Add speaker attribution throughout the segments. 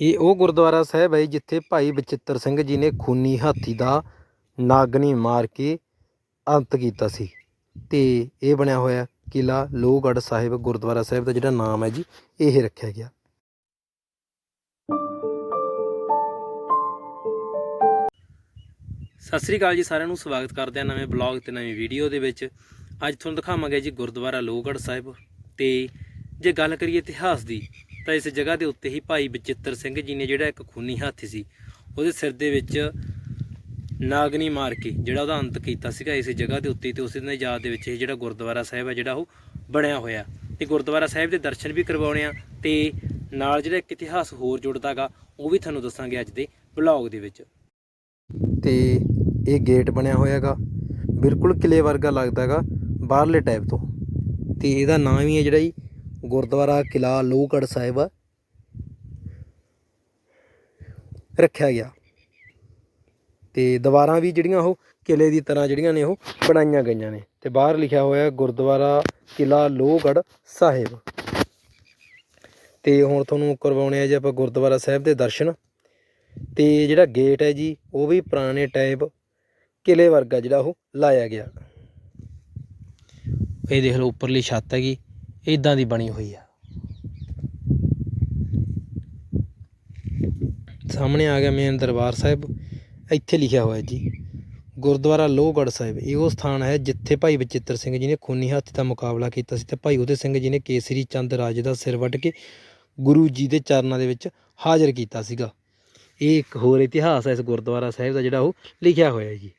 Speaker 1: ਇਹ ਉਹ ਗੁਰਦੁਆਰਾ ਸਾਹਿਬ ਹੈ ਜਿੱਥੇ ਭਾਈ ਬਚਿੱਤਰ ਸਿੰਘ ਜੀ ਨੇ ਖੂਨੀ ਹਾਥੀ ਦਾ ਨਾਗਨੀ ਮਾਰ ਕੇ ਅੰਤ ਕੀਤਾ ਸੀ। ਤੇ ਇਹ ਬਣਿਆ ਹੋਇਆ ਕਿਲਾ ਲੋਹਗੜ੍ਹ ਸਾਹਿਬ ਗੁਰਦੁਆਰਾ ਸਾਹਿਬ ਦਾ ਜਿਹੜਾ ਨਾਮ ਹੈ ਜੀ, ਇਹ ਰੱਖਿਆ ਗਿਆ। ਸਤਿ ਸ੍ਰੀ ਅਕਾਲ ਜੀ ਸਾਰਿਆਂ ਨੂੰ, ਸਵਾਗਤ ਕਰਦੇ ਹਾਂ ਨਵੇਂ ਬਲੌਗ ਤੇ ਨਵੀਂ ਵੀਡੀਓ ਦੇ ਵਿੱਚ। ਅੱਜ ਤੁਹਾਨੂੰ ਦਿਖਾਵਾਂਗੇ ਜੀ ਗੁਰਦੁਆਰਾ ਲੋਹਗੜ੍ਹ ਸਾਹਿਬ ਤੇ ਜੇ ਗੱਲ ਕਰੀਏ ਇਤਿਹਾਸ ਦੀ ਤਾਂ ਇਸ ਜਗ੍ਹਾ ਦੇ ਉੱਤੇ ਹੀ ਭਾਈ ਬਚਿੱਤਰ ਸਿੰਘ ਜੀ ਨੇ ਜਿਹੜਾ ਇੱਕ ਖੂਨੀ ਹਾਥੀ ਸੀ, ਉਹਦੇ ਸਿਰ ਦੇ ਵਿੱਚ ਨਾਗਨੀ ਮਾਰ ਕੇ ਜਿਹੜਾ ਉਹਦਾ ਅੰਤ ਕੀਤਾ ਸੀਗਾ ਇਸ ਜਗ੍ਹਾ ਦੇ ਉੱਤੇ ਤੇ ਉਸੇ ਦਿਨ ਯਾਦ ਦੇ ਵਿੱਚ ਇਹ ਜਿਹੜਾ ਗੁਰਦੁਆਰਾ ਸਾਹਿਬ ਹੈ ਜਿਹੜਾ ਉਹ ਬਣਿਆ ਹੋਇਆ। ਤੇ ਗੁਰਦੁਆਰਾ ਸਾਹਿਬ ਦੇ ਦਰਸ਼ਨ ਵੀ ਕਰਵਾਉਣੇ ਆ ਤੇ ਨਾਲ ਜਿਹੜਾ ਇੱਕ ਇਤਿਹਾਸ ਹੋਰ ਜੁੜਦਾਗਾ ਉਹ ਵੀ ਤੁਹਾਨੂੰ ਦੱਸਾਂਗੇ ਅੱਜ ਦੇ ਬਲੌਗ ਦੇ ਵਿੱਚ। ਤੇ ਇਹ ਗੇਟ ਬਣਿਆ ਹੋਇਆਗਾ ਬਿਲਕੁਲ ਕਿਲੇ ਵਰਗਾ ਲੱਗਦਾਗਾ ਬਾਹਰਲੇ ਟਾਈਪ ਤੋਂ। ਤੇ ਇਹਦਾ ਨਾਮ ਹੀ ਹੈ ਜਿਹੜਾ ਜੀ ਗੁਰਦੁਆਰਾ ਕਿਲਾ ਲੋਹਗੜ੍ਹ ਸਾਹਿਬ ਰੱਖਿਆ ਗਿਆ। ਤੇ ਦੀਵਾਰਾਂ ਵੀ ਜਿਹੜੀਆਂ ਉਹ ਕਿਲੇ ਦੀ ਤਰ੍ਹਾਂ ਜਿਹੜੀਆਂ ਨੇ ਉਹ ਬਣਾਈਆਂ ਗਈਆਂ ਨੇ। ਤੇ ਬਾਹਰ ਲਿਖਿਆ ਹੋਇਆ ਗੁਰਦੁਆਰਾ ਕਿਲਾ ਲੋਹਗੜ੍ਹ ਸਾਹਿਬ। ਤੇ ਹੁਣ ਤੁਹਾਨੂੰ ਕਰਵਾਉਣੇ ਆ ਜੀ ਆਪਾਂ ਗੁਰਦੁਆਰਾ ਸਾਹਿਬ ਦੇ ਦਰਸ਼ਨ। ਤੇ ਜਿਹੜਾ ਗੇਟ ਹੈ ਜੀ, ਉਹ ਵੀ ਪੁਰਾਣੇ ਟਾਈਪ ਕਿਲੇ ਵਰਗਾ ਜਿਹੜਾ ਉਹ ਲਾਇਆ ਗਿਆ। ਇਹ ਦੇਖ ਲਓ, ਉੱਪਰਲੀ ਛੱਤ ਹੈਗੀ। ਇਦਾਂ ਦੀ ਬਣੀ ਹੋਈ ਆ। ਸਾਹਮਣੇ ਆ ਗਿਆ ਮੇਨ ਦਰਬਾਰ ਸਾਹਿਬ। ਇੱਥੇ ਲਿਖਿਆ ਹੋਇਆ ਜੀ, ਗੁਰਦੁਆਰਾ ਲੋਹਗੜ੍ਹ ਸਾਹਿਬ। ਇਹ ਉਹ ਸਥਾਨ ਹੈ ਜਿੱਥੇ ਭਾਈ ਬਚਿੱਤਰ ਸਿੰਘ ਜੀ ਨੇ ਖੂਨੀ ਹਾਥੀ ਦਾ ਮੁਕਾਬਲਾ ਕੀਤਾ ਸੀ ਤੇ ਭਾਈ ਉਹਦੇ ਸਿੰਘ ਜੀ ਨੇ ਕੇਸਰੀ ਚੰਦ ਰਾਜੇ ਦਾ ਸਿਰ ਵੱਢ ਕੇ ਗੁਰੂ ਜੀ ਦੇ ਚਰਨਾਂ ਦੇ ਵਿੱਚ ਹਾਜ਼ਰ ਕੀਤਾ ਸੀਗਾ। ਇਹ ਇੱਕ ਹੋਰ ਇਤਿਹਾਸ ਹੈ ਇਸ ਗੁਰਦੁਆਰਾ ਸਾਹਿਬ ਦਾ ਜਿਹੜਾ ਉਹ ਲਿਖਿਆ ਹੋਇਆ ਜੀ।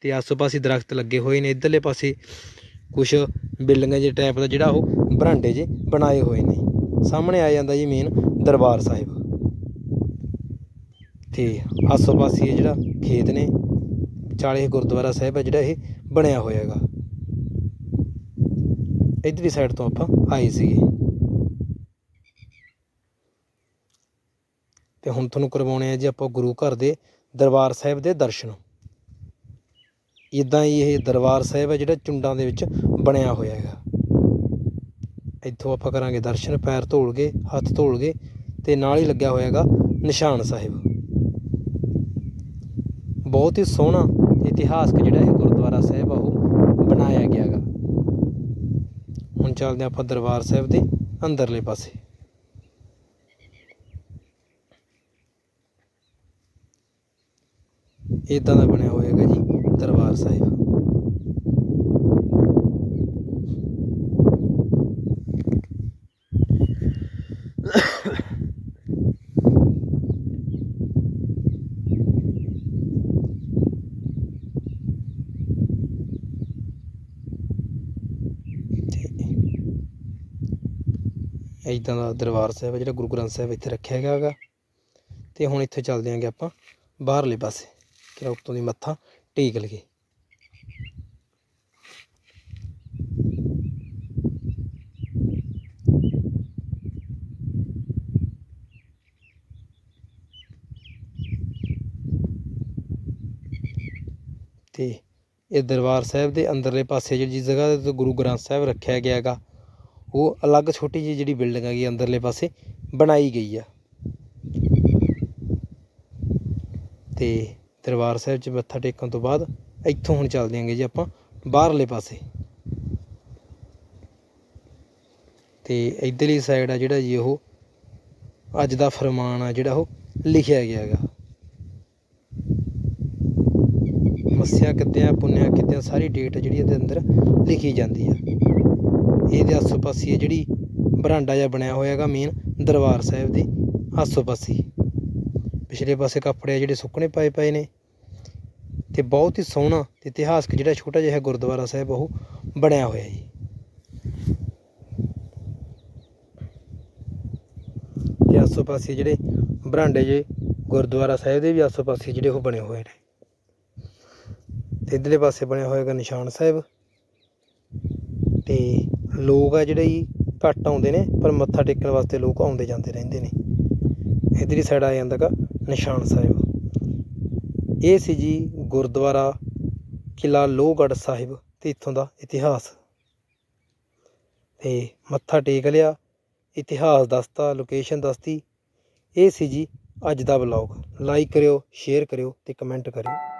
Speaker 1: ਤੇ ਆਸ-ਪਾਸੇ ਦਰਖਤ ਲੱਗੇ ਹੋਏ ਨੇ। ਇਧਰਲੇ ਪਾਸੇ ਕੁਝ ਬਿਲਡਿੰਗਾਂ ਜੇ ਟਾਈਪ ਦਾ ਜਿਹੜਾ ਉਹ ਬਰਾਂਡੇ ਜੇ ਬਣਾਏ ਹੋਏ ਨੇ। ਸਾਹਮਣੇ ਆ ਜਾਂਦਾ ਜੀ ਮੇਨ ਦਰਬਾਰ ਸਾਹਿਬ। ਤੇ ਆਸ-ਪਾਸੇ ਜਿਹੜਾ ਖੇਤ ਨੇ, ਚਾਲੇ ਗੁਰਦੁਆਰਾ ਸਾਹਿਬ ਹੈ ਜਿਹੜਾ ਇਹ ਬਣਿਆ ਹੋਇਆ ਹੈਗਾ। ਇਧਰਲੀ ਸਾਈਡ ਤੋਂ ਆਪਾਂ ਆਏ ਸੀਗੇ। ਤੇ ਹੁਣ ਤੁਹਾਨੂੰ ਕਰਵਾਉਣੇ ਆ ਜੀ ਆਪਾਂ ਗੁਰੂ ਘਰ ਦੇ ਦਰਬਾਰ ਸਾਹਿਬ ਦੇ ਦਰਸ਼ਨ। ਇਦਾਂ ਹੀ ਇਹ ਦਰਬਾਰ ਸਾਹਿਬ ਹੈ ਜਿਹੜਾ ਚੁੰਡਾਂ ਦੇ ਵਿੱਚ ਬਣਿਆ ਹੋਇਆ ਹੈਗਾ। ਇੱਥੋਂ ਆਪਾਂ ਕਰਾਂਗੇ ਦਰਸ਼ਨ, ਪੈਰ ਧੋਲ ਗਏ ਹੱਥ ਧੋਲ ਗਏ ਤੇ ਨਾਲ ਹੀ ਲੱਗਿਆ ਹੋਇਆ ਹੈਗਾ ਨਿਸ਼ਾਨ ਸਾਹਿਬ। ਬਹੁਤ ਹੀ ਸੋਹਣਾ ਇਤਿਹਾਸਕ ਜਿਹੜਾ ਇਹ ਗੁਰਦੁਆਰਾ ਸਾਹਿਬ ਆ, ਉਹ ਬਣਾਇਆ ਗਿਆ ਹੈਗਾ। ਹੁਣ ਚੱਲਦੇ ਹਾਂ ਆਪਾਂ ਦਰਬਾਰ ਸਾਹਿਬ ਦੇ ਅੰਦਰਲੇ ਪਾਸੇ। ਇਦਾਂ ਦਾ ਬਣਿਆ ਹੋਇਆ ਹੈਗਾ ਜੀ। ਦਰਬਾਰ ਸਾਹਿਬ। ਇਦਾਂ ਦਾ ਦਰਬਾਰ ਸਾਹਿਬ ਹੈ ਜਿਹੜਾ ਗੁਰੂ ਗ੍ਰੰਥ ਸਾਹਿਬ ਇੱਥੇ ਰੱਖਿਆ ਗਿਆ ਹੈਗਾ ਤੇ ਹੁਣ ਇੱਥੇ ਚੱਲਦੇ ਆਂਗੇ ਆਪਾਂ ਬਾਹਰਲੇ ਪਾਸੇ ਕਿ ਉੱਤੋਂ ਦੀ ਮੱਥਾ। ਟੇਕ ਲਈਏ ਤੇ ਇਹ ਦਰਬਾਰ ਸਾਹਿਬ ਦੇ ਅੰਦਰਲੇ ਪਾਸੇ ਜਿਹੜੀ ਜਗ੍ਹਾ ਦੇ ਗੁਰੂ ਗ੍ਰੰਥ ਸਾਹਿਬ ਰੱਖਿਆ ਗਿਆ ਹੈਗਾ, ਉਹ ਅਲੱਗ ਛੋਟੀ ਜਿਹੀ ਜਿਹੜੀ ਬਿਲਡਿੰਗ ਹੈਗੀ ਅੰਦਰਲੇ ਪਾਸੇ ਬਣਾਈ ਗਈ ਆ। ਤੇ ਦਰਬਾਰ ਸਾਹਿਬ 'ਚ ਮੱਥਾ ਟੇਕਣ ਤੋਂ ਬਾਅਦ ਇੱਥੋਂ ਹੁਣ ਚੱਲਦੇ ਆਂਗੇ ਜੀ ਆਪਾਂ ਬਾਹਰਲੇ ਪਾਸੇ। ਤੇ ਇਧਰਲੀ ਸਾਈਡ ਆ ਜਿਹੜਾ ਜੀ ਉਹ ਅੱਜ ਦਾ ਫਰਮਾਨ ਆ ਜਿਹੜਾ ਉਹ ਲਿਖਿਆ ਗਿਆ ਹੈਗਾ। ਮੱਸਿਆ ਕਿੱਤਿਆਂ, ਪੁੰਨਿਆ ਕਿੱਤਿਆਂ ਸਾਰੀ ਡੇਟ ਜਿਹੜੀ ਇਹਦੇ ਅੰਦਰ ਲਿਖੀ ਜਾਂਦੀ ਆ। ਇਹਦੇ ਆਸੋ ਪਾਸੇ ਇਹ ਜਿਹੜੀ ਬਰਾਂਡਾ ਜਿਹਾ ਬਣਿਆ ਹੋਇਆ ਹੈਗਾ ਮੇਨ ਦਰਬਾਰ ਸਾਹਿਬ ਦੇ ਆਸੋ ਪਾਸੇ ਪਿਛਲੇ ਪਾਸੇ ਕੱਪੜੇ ਆ ਜਿਹੜੇ ਸੁੱਕਣੇ ਪਾਏ ਪਏ ਨੇ। ਤੇ ਬਹੁਤ ਹੀ ਸੋਹਣਾ ਤੇ ਇਤਿਹਾਸਕ ਜਿਹੜਾ ਛੋਟਾ ਜਿਹਾ ਗੁਰਦੁਆਰਾ ਸਾਹਿਬ, ਉਹ ਬਣਿਆ ਹੋਇਆ ਜੀ। ਤੇ ਆਸੋ ਪਾਸੇ ਜਿਹੜੇ ਬਰਾਂਡੇ ਜੇ ਗੁਰਦੁਆਰਾ ਸਾਹਿਬ ਦੇ ਵੀ ਆਸੋ ਪਾਸੇ ਜਿਹੜੇ ਉਹ ਬਣੇ ਹੋਏ ਨੇ। ਤੇ ਇਧਰਲੇ ਪਾਸੇ ਬਣਿਆ ਹੋਇਆ ਹੋਏਗਾ ਨਿਸ਼ਾਨ ਸਾਹਿਬ। ਤੇ ਲੋਕ ਆ ਜਿਹੜੇ ਜੀ, ਘੱਟ ਆਉਂਦੇ ਨੇ, ਪਰ ਮੱਥਾ ਟੇਕਣ ਵਾਸਤੇ ਲੋਕ ਆਉਂਦੇ ਜਾਂਦੇ ਰਹਿੰਦੇ ਨੇ। ਇਧਰਲੀ ਸਾਈਡ ਆ ਜਾਂਦਾ ਗਾ ਨਿਸ਼ਾਨ ਸਾਹਿਬ। ਇਹ ਸੀ ਜੀ ਗੁਰਦੁਆਰਾ ਕਿਲਾ ਲੋਹਗੜ੍ਹ ਸਾਹਿਬ ਤੇ ਇੱਥੋਂ ਦਾ ਇਤਿਹਾਸ। ਤੇ ਮੱਥਾ ਟੇਕ ਲਿਆ, ਇਤਿਹਾਸ ਦੱਸਤਾ ਲੋਕੇਸ਼ਨ ਦੱਸਤੀ।
Speaker 2: ਇਹ ਸੀ ਜੀ ਅੱਜ ਦਾ ਵਲੌਗ ਲਾਈਕ ਕਰਿਓ ਸ਼ੇਅਰ ਕਰਿਓ ਤੇ ਕਮੈਂਟ ਕਰਿਓ।